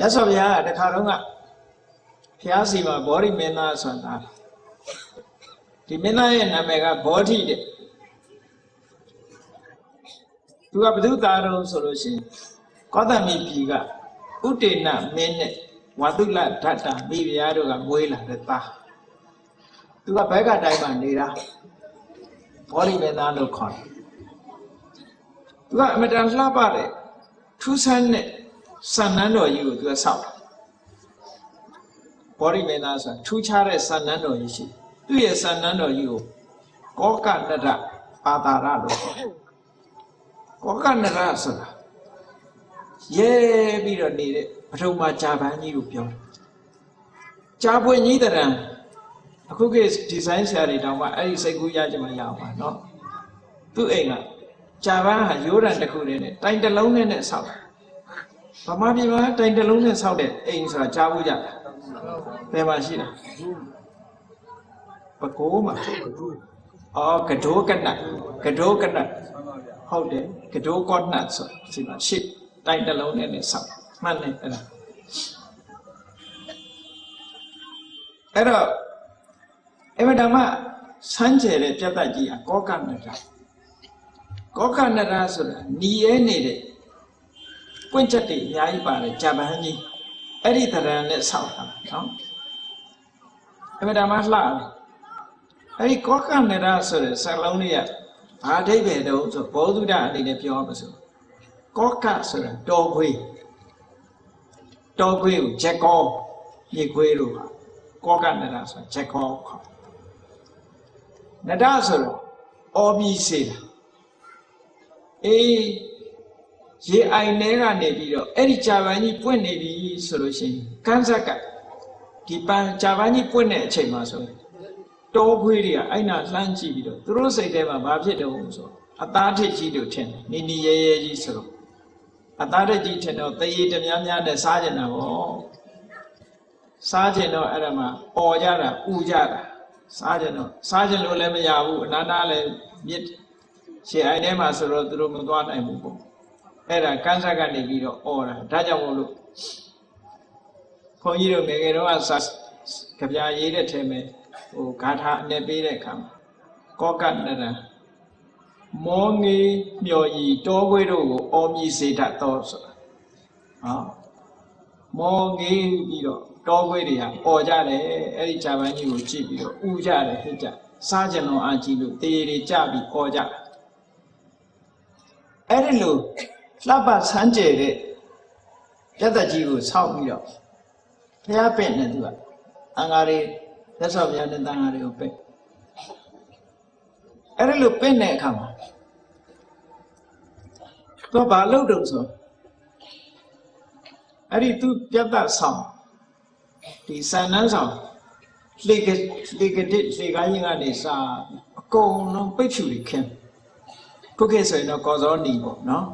ရသော်ဘုရားကတခါတော့ကဘုရားစီမှာဘောဓိမင်းသားဆိုတာဒီမင်းသားရဲ့နာမည်ကဘောဓိတဲ့သူကဘု து သားတော်ဆိုလို့ရှိရင်ကောသမီပြည်ကဥတေနမင်းနဲ့ဝတုလဓတ္တမိဖုရားတို့ကမွေးလာတဲ့သားသူကဘက်ကတိုင်းမှာနေတာဘောဓိမင်းသားလို့ခေါ်တယ်သူကအမတန်လှပတဲ့ထူးဆန်းတဲ့ စံနန်းတော်ကြီးကိုသူကဆောက်တာဘောရိမေနာဆိုထူးခြားတဲ့စံနန်းတော်ကြီးရှိသူ့ရဲ့စံနန်းတော်ကြီးကိုကောကနတပါတာရလို့ခေါ်တယ်ကောကနရဆိုတာရဲပြီးတော့နေတဲ့ပထမဂျာပန်ကြီးကိုပြောတယ်ဂျာပွင့်ကြီးတရံအခုခေတ်ဒီဇိုင်းဆရာတွေတောင်မှအဲ့ဒီစိတ်ကူးရကြမှာရအောင်ပါနော်သူ့အိမ်ကဂျာပန်ဟာရိုးရံတစ်ခုတည်းနဲ့တိုင်တစ်လုံးနဲ့နဲ့ဆောက် ဗမာပြည်မှာတိုင်တစ်လုံးနဲ့ဆောက်တဲ့အိမ်ဆိုတာကြားဘူးကြလားဘယ်မှာရှိတာပကိုးမှာအော်ကဒိုးကနတ်ကဒိုးကနတ်ဟုတ်တယ်ကဒိုးကောနတ်ဆိုဒီမှာရှိတိုင်တစ်လုံးနဲ့နဲ့ဆောက်မှန်တယ်အဲ့ဒါအဲ့တော့အမတမစမ်းကြဲတဲ့ပြတ်တတ်ကြီးကကောကနတကောကနတဆိုတာညီရဲနေတဲ့ ပွင့်ချက်တွေအများကြီးပါတယ်ဂျပန်ကြီးအဲ့ဒီတရံနဲ့ဆောက်တာနော်အမတမလှတယ်အဲ့ဒီကောကနတဆိုတဲ့စက်လုံးလေးကဘာအဓိပ္ပာယ်တုံးဆိုဘောဓုဒအနေနဲ့ပြောမှာဆိုကောကဆိုတာတော်ခွေးတော်ခွေးကိုဂျက်ကောမြေခွေးတို့ကောကနတဆိုတာဂျက်ကောခေါ်နတဆိုတော့အော်ပြီးစေတာအေး ရေအိုင်ထဲကနေပြီးတော့အဲ့ဒီဂျာပန်ကြီးပွင့်နေပြီဆိုလို့ရှိရင်ကန်းဆက်ကဒီပန်ဂျာပန်ကြီးပွင့်တဲ့အချိန်မှာဆိုရင်တောခွေးတွေကအဲ့နာလှမ်းကြည့်ပြီးတော့သူတို့စိတ်ထဲမှာဘာဖြစ်တုံးဆိုအသားထစ်ကြီးတို့ထင်တယ်နီနီရဲရဲကြီးဆိုတော့အသားထစ်ကြီးထင်တော့တရေတများများနဲ့စားကြတာပေါ့စားကြတော့အဲ့ဒါမှာអော်ကြတာဥကြတာစားကြတော့စားကြလို့လည်းမရဘူးအနာနာလည်းမြစ်ရှေ့အိုင်ထဲမှာဆိုတော့သူတို့မသွားနိုင်ဘူးပေါ့ အဲ့ဒါကန်းဆက်ကနေပြီးတော့អော်တာဒါကြောင့်မို့လို့ခွန်ကြီးတို့ငယ်ငယ်တော့စာကြပြရေးတဲ့ထဲမှာဟိုဂါထာအနဲ့ပေးတဲ့အခါမှာကောကနရမောငေမြော်ဤတောခွေးတို့ကိုအောမြည်စေတတ်သောဆိုတာဟောမောငေပြီးတော့တောခွေးတွေကပေါ်ကြတယ်အဲ့ဒီဂျာပန်ကြီးကိုကြည့်ပြီးတော့ဥကြတယ်ဟစ်ကြစားကြလုံးအာကြည့်လို့တေးတွေကြပြီးပေါ်ကြအဲ့ဒီလို လှပဆန်းကျဲတဲ့ရတ္တကြီးကိုဆောက်ပြီးတော့ဘုရားပင့်နေသူကအင်္ဂါတွေသက်ဆော့ဘုရားနဲ့တန်ဃာတွေကိုပင့်အဲ့ဒီလိုပင့်တဲ့အခါမှာသူကဘာလုပ်တုံဆိုအဲ့ဒီသူပြတ်သက်ဆောင်ဒီစံနှန်းဆောင်လေကလေကတိလေကားရင်ကနေစာအကုန်လုံးပိတ်ဖြူတွေခင်းခုခေတ်ဆိုရင်တော့ကော်စောနီပေါ့နော်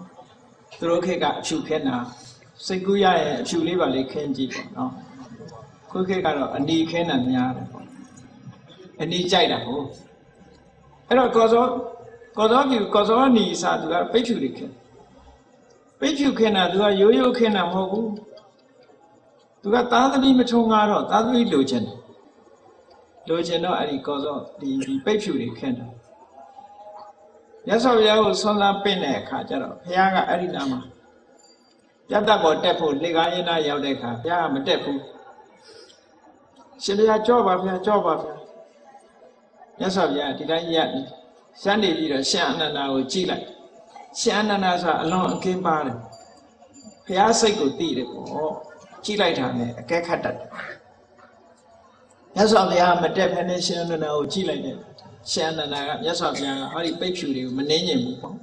သူတို့ခေတ်ကအဖြူခင်းတာစိတ်ကူးရရဲ့အဖြူလေးပါလေးခင်းကြည့်ပေါ့နော်ခုခေတ်ကတော့အနီခင်းတာများတယ်ပေါ့အနီကြိုက်တာဟုတ်အဲ့တော့ကော်စောကော်စောပြူကော်စောနီစာသူကပိတ်ဖြူတွေခင်းပိတ်ဖြူခင်းတာသူကရိုးရိုးခင်းတာမဟုတ်ဘူးသူကသားသမီးမထုံငါတော့သားသမီးလိုချင်တယ်လိုချင်တော့အဲ့ဒီကောစောဒီဒီပိတ်ဖြူတွေခင်းတယ် မြတ်စွာဘုရားကိုဆွမ်းစားပင့်တဲ့အခါကျတော့ဘုရားကအဲ့ဒီနာမှာပြတ်တ်ပေါ်တက်ဖို့လေကားရင်သားရောက်တဲ့အခါဘုရားကမတက်ဘူးရှင်ဘုရားကြော့ပါဗျာကြော့ပါဗျာမြတ်စွာဘုရားဒီတိုင်းရက်နေရှမ်းနေပြီးတော့ရှင်အနန္ဒာကိုကြည့်လိုက်ရှင်အနန္ဒာဆိုတာအလွန်အကင်းပါတယ်ဘုရားစိတ်ကိုသိတယ်ပေါ့ကြည့်လိုက်တာနဲ့အကဲခတ်တတ်တယ်မြတ်စွာဘုရားမတက်ဖ ೇನೆ ရှင်အနန္ဒာကိုကြည့်လိုက်တယ် ရှန္ဒနာကမြတ်စွာဘုရားကဟောဒီပိတ်ဖြူတွေကိုမနှင်းညင်ဘူးပေါ့။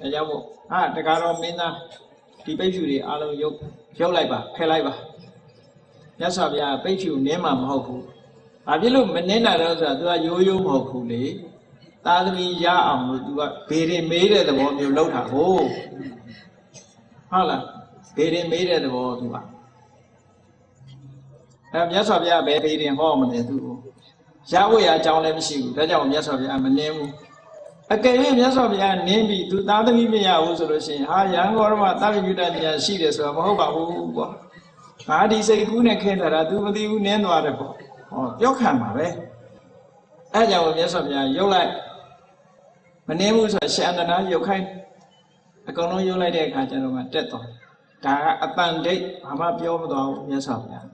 ဒါကြောင့်မို့အာတကားတော်မင်းသားဒီပိတ်ဖြူတွေအလုံးရုပ်ရုပ်လိုက်ပါဖယ်လိုက်ပါ။မြတ်စွာဘုရားပိတ်ဖြူနင်းမှာမဟုတ်ဘူး။ဘာဖြစ်လို့မနှင်းတာလဲဆိုတာသူကရိုးရိုးမဟုတ်ဘူးလေ။သာသမီရအောင်လို့သူကဗေဒင်မေးတဲ့သဘောမျိုးလုပ်တာဟုတ်။ဟုတ်လား။ဗေဒင်မေးတဲ့သဘောသူကအဲမြတ်စွာဘုရားဘယ်ဗေဒင်ဟောမလဲသူ့ကို ရဝိရအကြောင်းလည်းမရှိဘူး။ဒါကြောင့်မြတ်စွာဘုရားမနင်းဘူးအကယ်၍မြတ်စွာဘုရားနင်းပြီးသူသားသမီးမရဘူးဆိုလို့ရှိရင်ဟာရန်ကောရမသဗ္ဗညုတတရားရှိတယ်ဆိုတာမဟုတ်ပါဘူးပေါ့ငါဒီစိတ်ကူးနဲ့ခဲတာ तू မသိဘူးနင်းသွားတယ်ပေါ့ဟောပြောခံပါပဲအဲကြောင့်မြတ်စွာဘုရားရုပ်လိုက်မနင်းဘူးဆိုတာရှန္ဒနာရုပ်ခိုင်းအကုန်လုံးရုပ်လိုက်တဲ့အခါကျတော့မှတက်သွားဒါကအတန်ဒိတ်ဘာမှပြောမသွားဘူးမြတ်စွာဘုရား